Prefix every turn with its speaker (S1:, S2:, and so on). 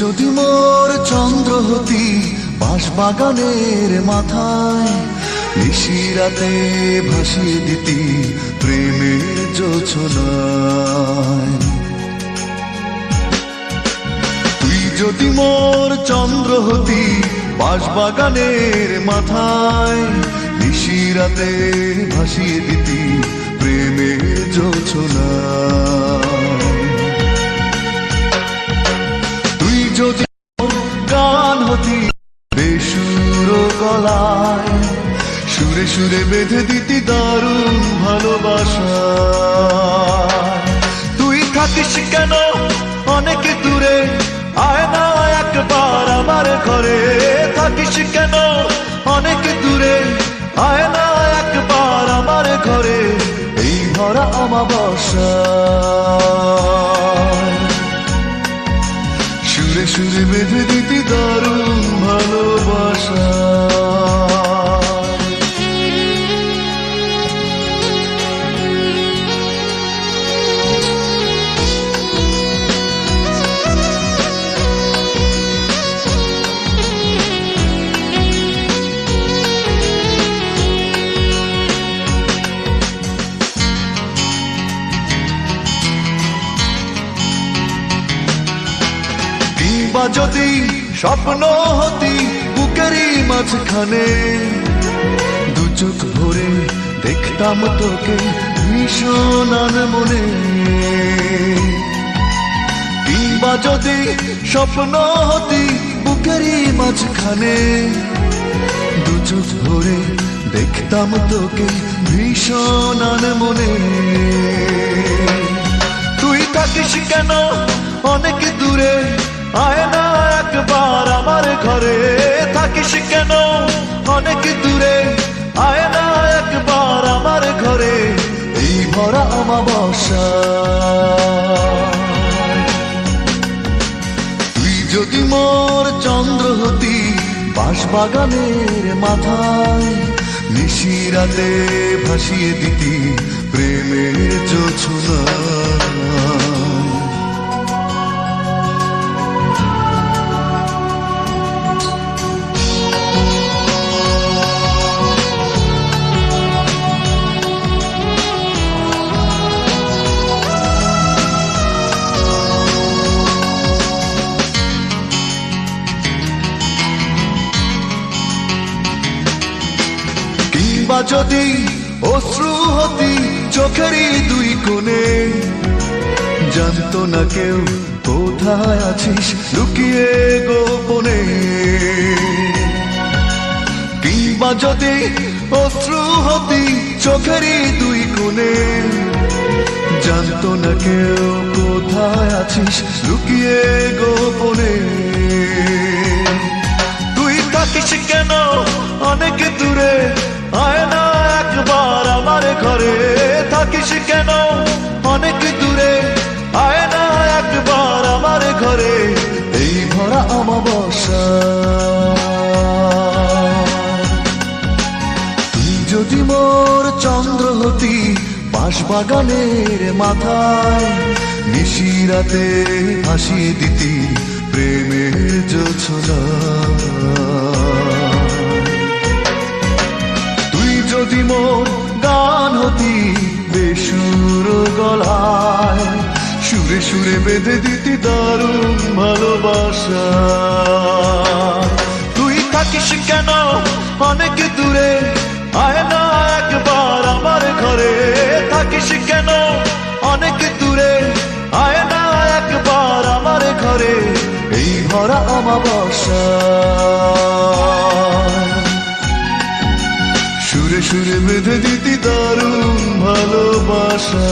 S1: যদি মোর চন্দ্র হতি বাঁশবাগানের মাথায় নিশিরাতে ভাসিয়ে দিতি প্রেমের যোছনায়। তুই যদি মোর চন্দ্র হতি বাঁশবাগানের মাথায় নিশিরাতে ভাসিয়ে দিতি প্রেমের যোছনায়। সুরে বেঁধে দিতি দারুণ ভালোবাসা। তুই থাকিস কেন অনেক দূরে? আয় না একবার আমার ঘরে। থাকিস কেন অনেক দূরে? আয় না একবার আমার ঘরে। এই ভরা আমাবসা যদি স্বপ্ন হতি বুকেরই মাঝখানে। দু চোখ ভরে দেখতাম তোকে ভীষণ মনে। কিংবা যদি স্বপ্ন হতি বুকেরই মাঝখানে। দু চোখ ভরে দেখতাম তোকে ভীষণ মনে। তুই থাকিস কেন অনেক দূরে? আয় না একবার আমার ঘরে থাকিস কেন? অনেক দূরে আয় না একবার আমার ঘরে, এই ভরা আমাবসা তুই যদি মোর চন্দ্র হতি বাঁশবাগানের মাথায়, নিশিরাতে ভাসিয়ে দিতি প্রেমের যোছনা কিংবা যদি অশ্রু হতি চোখেরই দুই কোণে, জানতো না কেউ কোথায় আছিস লুকিয়ে গোপনে। কিংবা যদি অশ্রু হতি চোখেরই দুই কোণে, জানতো না কেউ কোথায় আছিস লুকিয়ে ঘরে থাকিস কেন? অনেক দূরে। আয় না একবার আমার ঘরে। এই ভরা আমাবসা তুই যদি মোর চন্দ্র হতি বাঁশবাগানের মাথায়, নিশি রাতে ভাসিয়ে দিতি প্রেমের যোছনা তুই যদি মোর বেসুর গলায়, সুরে সুরে বেঁধে দিতি দারুণ ভালোবাসা। তুই থাকিস কেন অনেক দূরে? আয় না একবার আমার ঘরে। থাকিস কেন অনেক দূরে? আয় না একবার আমার ঘরে। এই ভরা আমাবসা সুরে সুরে বেঁধে দিতি দারুণ ভালোবাসা।